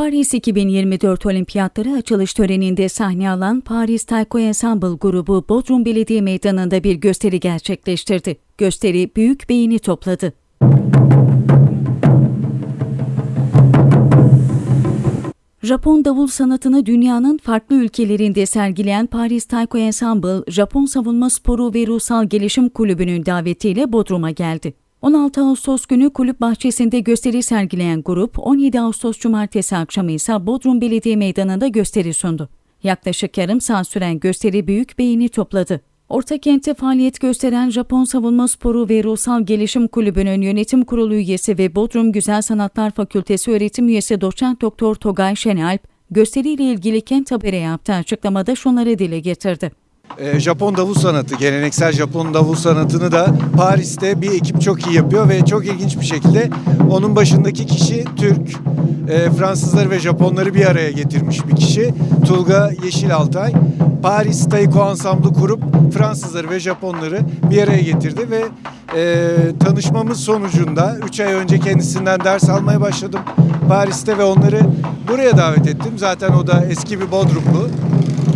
Paris 2024 Olimpiyatları açılış töreninde sahne alan Paris Taiko Ensemble grubu Bodrum Belediye Meydanı'nda bir gösteri gerçekleştirdi. Gösteri büyük beğeni topladı. Japon davul sanatını dünyanın farklı ülkelerinde sergileyen Paris Taiko Ensemble, Japon Savunma Sporu ve Ruhsal Gelişim Kulübü'nün davetiyle Bodrum'a geldi. 16 Ağustos günü kulüp bahçesinde gösteri sergileyen grup, 17 Ağustos Cumartesi akşamı ise Bodrum Belediye Meydanı'nda gösteri sundu. Yaklaşık yarım saat süren gösteri büyük beğeni topladı. Orta kentte faaliyet gösteren Japon Savunma Sporu ve Ruhsal Gelişim Kulübü'nün yönetim kurulu üyesi ve Bodrum Güzel Sanatlar Fakültesi öğretim üyesi doçent doktor Togay Şenalp, gösteriyle ilgili Kent Haber'e yaptığı açıklamada şunları dile getirdi. Ee, Japon davul sanatı, geleneksel Japon davul sanatını da Paris'te bir ekip çok iyi yapıyor ve çok ilginç bir şekilde onun başındaki kişi Türk, e, Fransızları ve Japonları bir araya getirmiş bir kişi. Tulga Yeşilaltay. Paris Taiko Ansamblı kurup Fransızları ve Japonları bir araya getirdi ve e, tanışmamız sonucunda 3 ay önce kendisinden ders almaya başladım Paris'te ve onları buraya davet ettim. Zaten o da eski bir Bodrumlu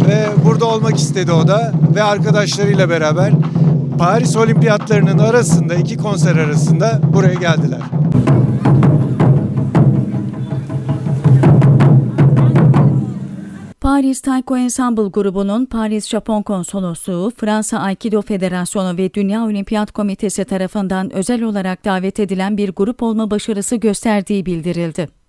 ve burada olmak istedi o da ve arkadaşlarıyla beraber Paris Olimpiyatlarının arasında iki konser arasında buraya geldiler. Paris Taiko Ensemble grubunun Paris Japon Konsolosluğu, Fransa Aikido Federasyonu ve Dünya Olimpiyat Komitesi tarafından özel olarak davet edilen bir grup olma başarısı gösterdiği bildirildi.